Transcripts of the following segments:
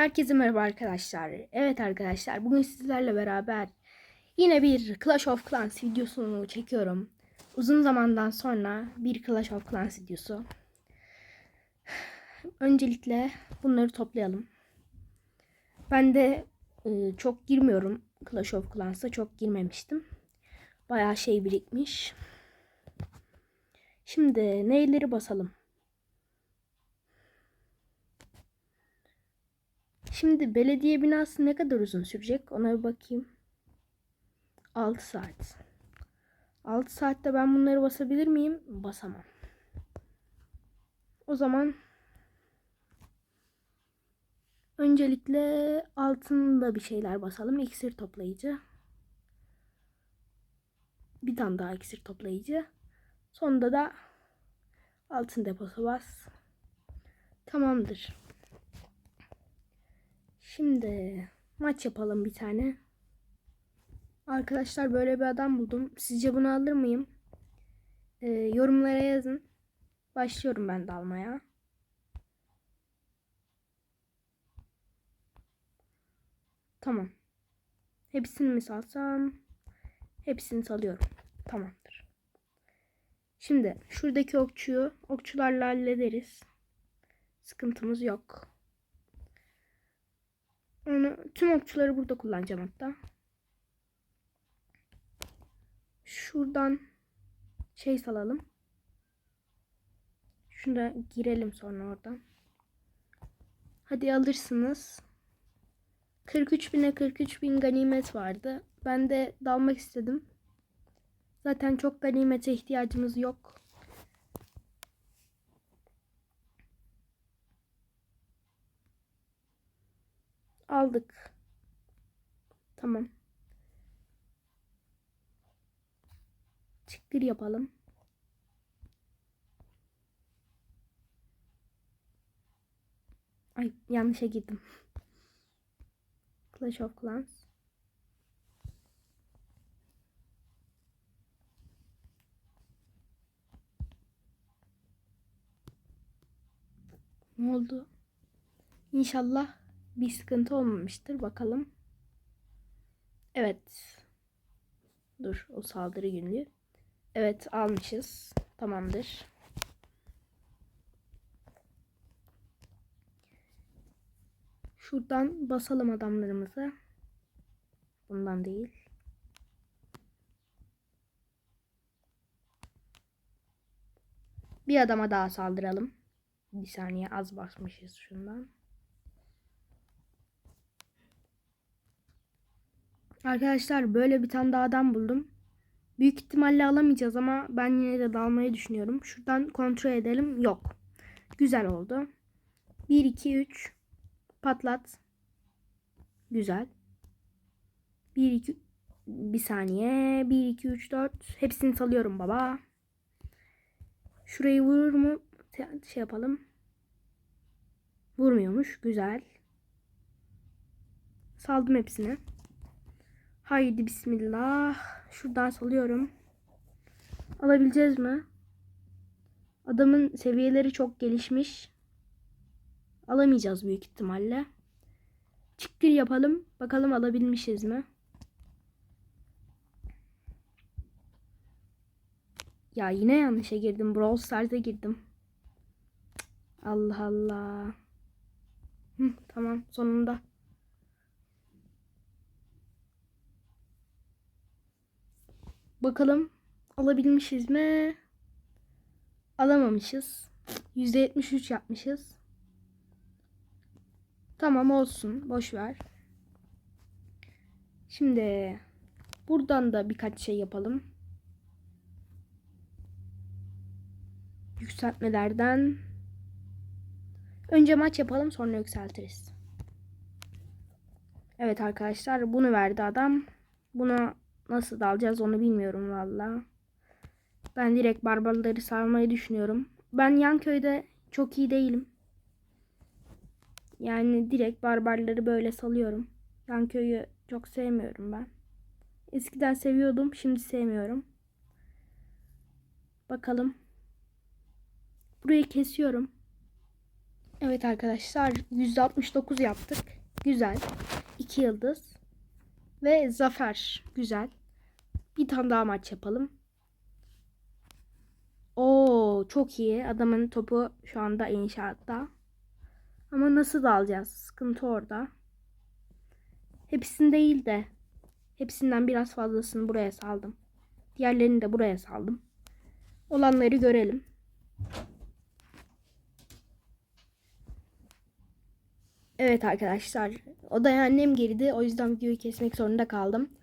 Herkese merhaba arkadaşlar. Evet arkadaşlar bugün sizlerle beraber yine bir Clash of Clans videosunu çekiyorum. Uzun zamandan sonra bir Clash of Clans videosu. Öncelikle bunları toplayalım. Ben de e, çok girmiyorum Clash of Clans'a çok girmemiştim. Bayağı şey birikmiş. Şimdi neyleri basalım? Şimdi belediye binası ne kadar uzun sürecek? Ona bir bakayım. 6 saat. 6 saatte ben bunları basabilir miyim? Basamam. O zaman öncelikle altında bir şeyler basalım. İksir toplayıcı. Bir tane daha iksir toplayıcı. Sonunda da altın deposu bas. Tamamdır. Şimdi maç yapalım bir tane. Arkadaşlar böyle bir adam buldum. Sizce bunu alır mıyım? Ee, yorumlara yazın. Başlıyorum ben de almaya. Tamam. Hepsini mi salsam? Hepsini salıyorum. Tamamdır. Şimdi şuradaki okçuyu okçularla hallederiz. Sıkıntımız yok. Onu tüm okçuları burada kullanacağım hatta. Şuradan şey salalım. Şuna girelim sonra oradan. Hadi alırsınız. 43 bine 43 bin ganimet vardı. Ben de dalmak istedim. Zaten çok ganimete ihtiyacımız yok. Aldık. Tamam. Çıkır yapalım. Ay yanlışa girdim. Clash of Clans. Ne oldu? İnşallah bir sıkıntı olmamıştır. Bakalım. Evet. Dur o saldırı günlüğü. Evet almışız. Tamamdır. Şuradan basalım adamlarımıza. Bundan değil. Bir adama daha saldıralım. Bir saniye az basmışız şundan. Arkadaşlar böyle bir tane daha adam buldum. Büyük ihtimalle alamayacağız ama ben yine de dalmayı düşünüyorum. Şuradan kontrol edelim. Yok. Güzel oldu. 1 2 3 patlat. Güzel. 1 2 bir saniye. 1 2 3 4 hepsini salıyorum baba. Şurayı vurur mu? Şey yapalım. Vurmuyormuş. Güzel. Saldım hepsini. Haydi bismillah. Şuradan salıyorum. Alabileceğiz mi? Adamın seviyeleri çok gelişmiş. Alamayacağız büyük ihtimalle. Çıkır yapalım. Bakalım alabilmişiz mi? Ya yine yanlışa girdim. Brawl Stars'a girdim. Allah Allah. Hı, tamam sonunda. Bakalım alabilmişiz mi? Alamamışız. %73 yapmışız. Tamam olsun. Boş ver. Şimdi buradan da birkaç şey yapalım. Yükseltmelerden önce maç yapalım sonra yükseltiriz. Evet arkadaşlar bunu verdi adam. Buna Nasıl dalacağız onu bilmiyorum valla. Ben direkt barbarları sarmayı düşünüyorum. Ben yan köyde çok iyi değilim. Yani direkt barbarları böyle salıyorum. Yan köyü çok sevmiyorum ben. Eskiden seviyordum, şimdi sevmiyorum. Bakalım. Burayı kesiyorum. Evet arkadaşlar %69 yaptık. Güzel. 2 yıldız. Ve zafer. Güzel. Bir tane daha maç yapalım. Oo çok iyi. Adamın topu şu anda inşaatta. Ama nasıl da alacağız? Sıkıntı orada. Hepsini değil de hepsinden biraz fazlasını buraya saldım. Diğerlerini de buraya saldım. Olanları görelim. Evet arkadaşlar. Odaya annem girdi. O yüzden videoyu kesmek zorunda kaldım.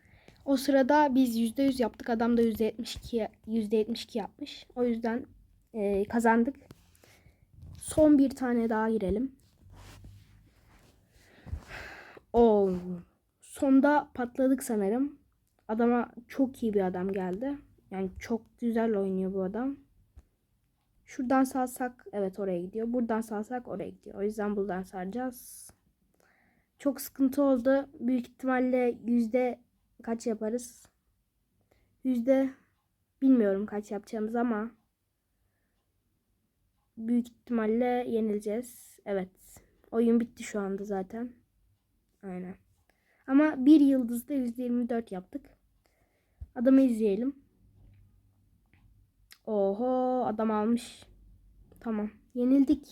O sırada biz %100 yaptık. Adam da %72, %72 yapmış. O yüzden e, kazandık. Son bir tane daha girelim. O sonda patladık sanırım. Adama çok iyi bir adam geldi. Yani çok güzel oynuyor bu adam. Şuradan salsak evet oraya gidiyor. Buradan salsak oraya gidiyor. O yüzden buradan saracağız. Çok sıkıntı oldu. Büyük ihtimalle yüzde kaç yaparız? Yüzde bilmiyorum kaç yapacağımız ama büyük ihtimalle yenileceğiz. Evet. Oyun bitti şu anda zaten. Aynen. Ama bir yıldızda %24 yaptık. Adamı izleyelim. Oho adam almış. Tamam. Yenildik.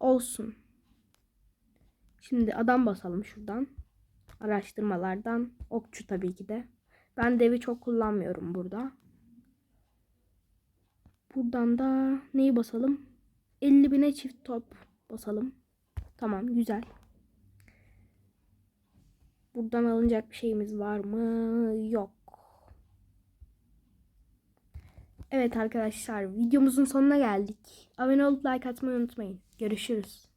Olsun. Şimdi adam basalım şuradan. Araştırmalardan. Okçu tabii ki de. Ben devi çok kullanmıyorum burada. Buradan da neyi basalım? 50 bine çift top basalım. Tamam güzel. Buradan alınacak bir şeyimiz var mı? Yok. Evet arkadaşlar videomuzun sonuna geldik. Abone olup like atmayı unutmayın. Görüşürüz.